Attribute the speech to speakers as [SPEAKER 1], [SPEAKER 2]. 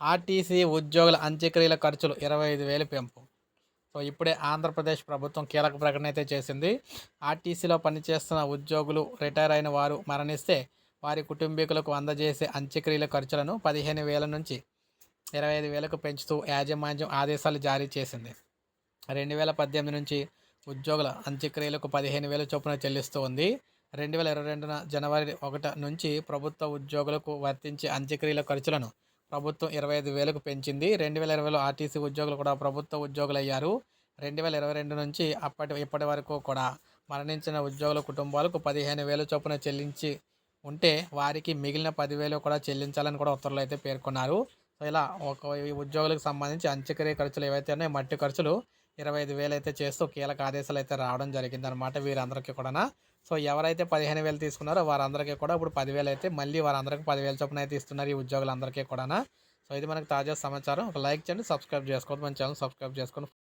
[SPEAKER 1] RTC ఉద్యోగుల అంత్యక్రియల ఖర్చులు ఇరవై ఐదు వేలు పెంపు. సో ఇప్పుడే ఆంధ్రప్రదేశ్ ప్రభుత్వం కీలక ప్రకటన అయితే చేసింది. ఆర్టీసీలో పనిచేస్తున్న ఉద్యోగులు రిటైర్ అయిన వారు మరణిస్తే వారి కుటుంబీకులకు అందజేసే అంత్యక్రియల ఖర్చులను పదిహేను వేల నుంచి ఇరవై ఐదు వేలకు పెంచుతూ యాజమాన్యం ఆదేశాలు జారీ చేసింది. రెండు వేల పద్దెనిమిది నుంచి ఉద్యోగుల అంత్యక్రియలకు పదిహేను వేల చొప్పున చెల్లిస్తూ ఉంది. రెండు వేల ఇరవై రెండున జనవరి ఒకటి నుంచి ప్రభుత్వ ఉద్యోగులకు వర్తించే అంత్యక్రియల ఖర్చులను ప్రభుత్వం ఇరవై ఐదు వేలకు పెంచింది. రెండు వేల ఇరవైలో ఆర్టీసీ ఉద్యోగులు కూడా ప్రభుత్వ ఉద్యోగులు అయ్యారు రెండు వేల ఇరవై రెండు నుంచి అప్పటి ఇప్పటి వరకు కూడా మరణించిన ఉద్యోగుల కుటుంబాలకు పదిహేను వేల చొప్పున చెల్లించి ఉంటే వారికి మిగిలిన పదివేలు కూడా చెల్లించాలని కూడా ఉత్తర్వులు అయితే పేర్కొన్నారు. సో ఇలా ఒక ఈ ఉద్యోగులకు సంబంధించి అంత్యక్రియ ఖర్చులు ఏవైతే ఉన్నాయో మట్టి ఖర్చులు ఇరవై ఐదు వేలు అయితే చేస్తూ కీలక ఆదేశాలు అయితే రావడం జరిగింది అనమాట వీరందరికీ కూడా సో ఎవరైతే పదిహేను వేలు తీసుకున్నారో వారందరికీ కూడా ఇప్పుడు పదివేలు అయితే మళ్ళీ వారందరికీ పదివేల చొప్పున అయితే ఇస్తున్నారు ఈ ఉద్యోగులందరికీ కూడా సో ఇది మనకు తాజా సమాచారం. ఒక లైక్ చేయండి సబ్స్క్రైబ్ చేసుకోవద్దు. మన ఛానల్ సబ్స్క్రైబ్ చేసుకోండి